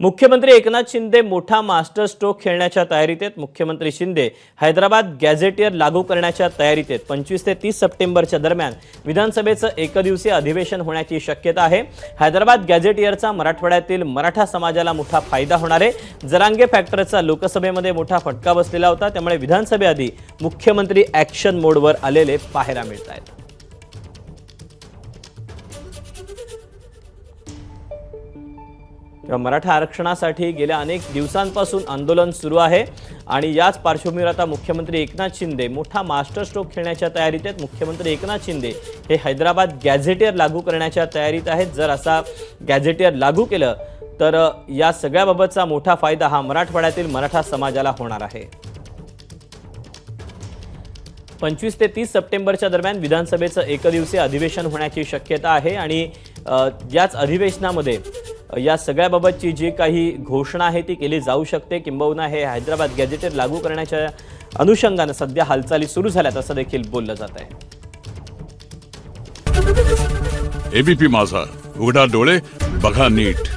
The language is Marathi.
मुख्यमंत्री एकनाथ शिंदे मोठा मास्टर स्ट्रोक खेळण्याच्या तयारीत आहेत. मुख्यमंत्री शिंदे हैदराबाद गॅझेटियर लागू करण्याच्या तयारीत आहेत. पंचवीस ते तीस सप्टेंबरच्या दरम्यान विधानसभेचं एकदिवसीय अधिवेशन होण्याची शक्यता आहे. हैदराबाद गॅझेटियरचा मराठवाड्यातील मराठा समाजाला मोठा फायदा होणार आहे. जरांगे फॅक्टरचा लोकसभेमध्ये मोठा फटका बसलेला होता. त्यामुळे विधानसभेआधी मुख्यमंत्री ॲक्शन मोडवर आलेले पाहायला मिळत आहेत तेव्हा मराठा आरक्षणासाठी गेल्या अनेक दिवसांपासून आंदोलन सुरू आहे. आणि याच पार्श्वभूमीवर आता मुख्यमंत्री एकनाथ शिंदे मोठा मास्टर स्ट्रोक खेळण्याच्या तयारीत आहेत. मुख्यमंत्री एकनाथ शिंदे हे हैदराबाद गॅझेटियर लागू करण्याच्या तयारीत आहेत. जर असा गॅझेटियर लागू केलं तर या सगळ्याबाबतचा मोठा फायदा हा मराठवाड्यातील मराठा समाजाला होणार आहे. पंचवीस ते तीस सप्टेंबरच्या दरम्यान विधानसभेचं एकदिवसीय अधिवेशन होण्याची शक्यता आहे. आणि याच अधिवेशनामध्ये या सगळ्याबाबतची जी काही घोषणा आहे ती केली जाऊ शकते. किंबहुना हे हैदराबाद गॅजेटेड लागू करण्याच्या अनुषंगानं सध्या हालचाली सुरू झाल्यात असं देखील बोललं जात आहे. एबीपी माझा. उघडा डोळे बघा नीट.